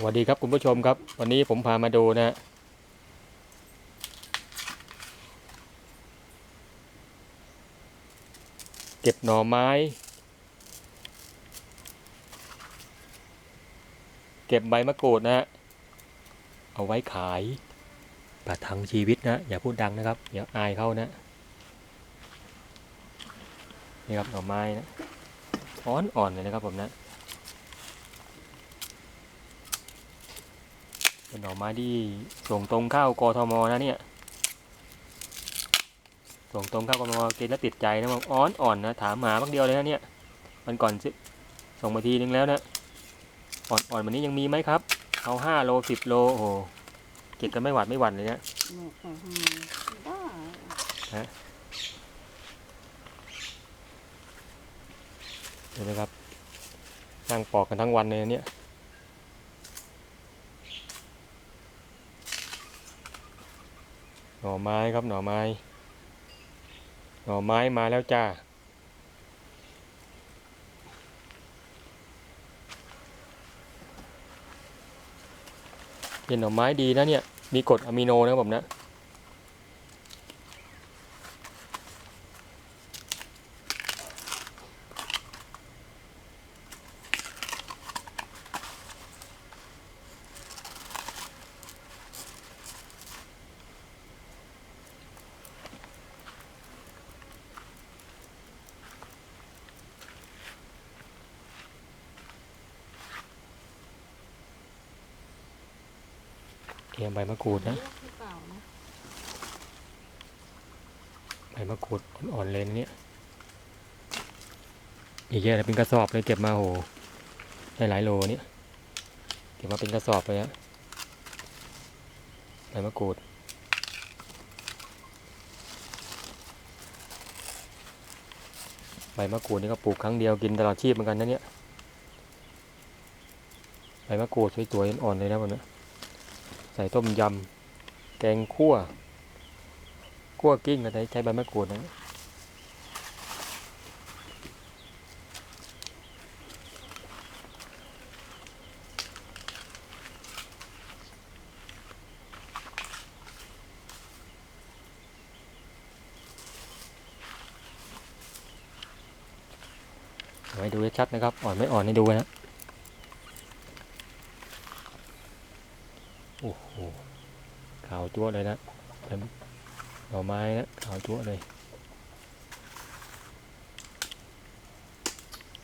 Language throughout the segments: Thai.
สวัสดีครับคุณผู้ชมครับ วันนี้ผมพามาดูนะฮะเก็บหน่อไม้ เก็บใบมะกรูดนะฮะเอาไว้ขายประทังชีวิตนะอย่าพูดดังนะครับอย่าอายเขานะนี่ครับหน่อไม้นะอ่อนๆเลยนะครับผมนะ เป็นหน่อไม้ที่ส่งตรงเข้ากทมนะเนี่ย ส่งตรงเข้ากทมกินแล้วติดใจนะบอกอ่อนอ่อนนะถามหาบางเดียวเลยนะเนี่ยมันก่อนสิส่งมาทีนึงแล้วนะอ่อนอ่อนวันนี้ยังมีไหมครับ เอาห้าโลสิบโลโอ้โหเก็บกันไม่หวัดไม่หวั่นเลยเนี่ยหนูของทำไมบ้าเห็นไหมครับนั่งปอกกันทั้งวันเลยนะเนี่ย หน่อไม้ครับหน่อไม้ หน่อไม้มาแล้วจ้า เป็นหน่อไม้ดีนะเนี่ย มีกรดอะมิโนนะครับผมนะ รียมใบมะกรูดนะใบมะกรูดอ่อนๆเลยนะเนี่ยเยอะๆเลยเป็นกระสอบเลยเก็บมาโหได้หลายโลเนี่ยเก็บมาเป็นกระสอบเลยฮะใบมะกรูดใบมะกรูดนี่ก็ปลูกครั้งเดียวกินตลอดชีพเหมือนกันนะเนี่ยใบมะกรูดสวยๆอ่อนเลยนะผมนะใส่ต้มยำ แกงคั่วคั่วกิ้งก็ใช้ใช้ใบมะกรูดนะเอาให้ดูให้ชัดนะครับ อ่อนไม่อ่อนให้ดูนะ โอ้โหขาวจั่วเลยนะเต็มหน่อไม้นะขาวจั่วเลย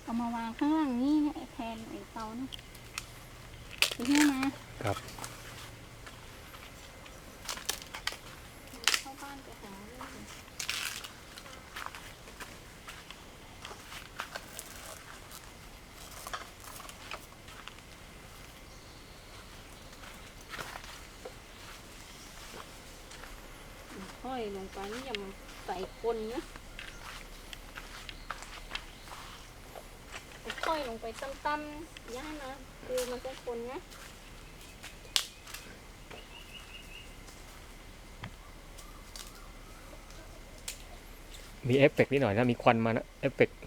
เอามาวางข้างล่างนี่นะไอ้แทนไอ้เตานะไปที่มาครับ เข้าบ้านไปหาลูก ค่อยลงไปนี่อย่ามาใส่คนนะค่อยลงไปตั้มๆย่านะคือมันจะคนนะมีเอฟเฟกต์นิดหน่อยนะ มีควันมานะเอฟเฟกต์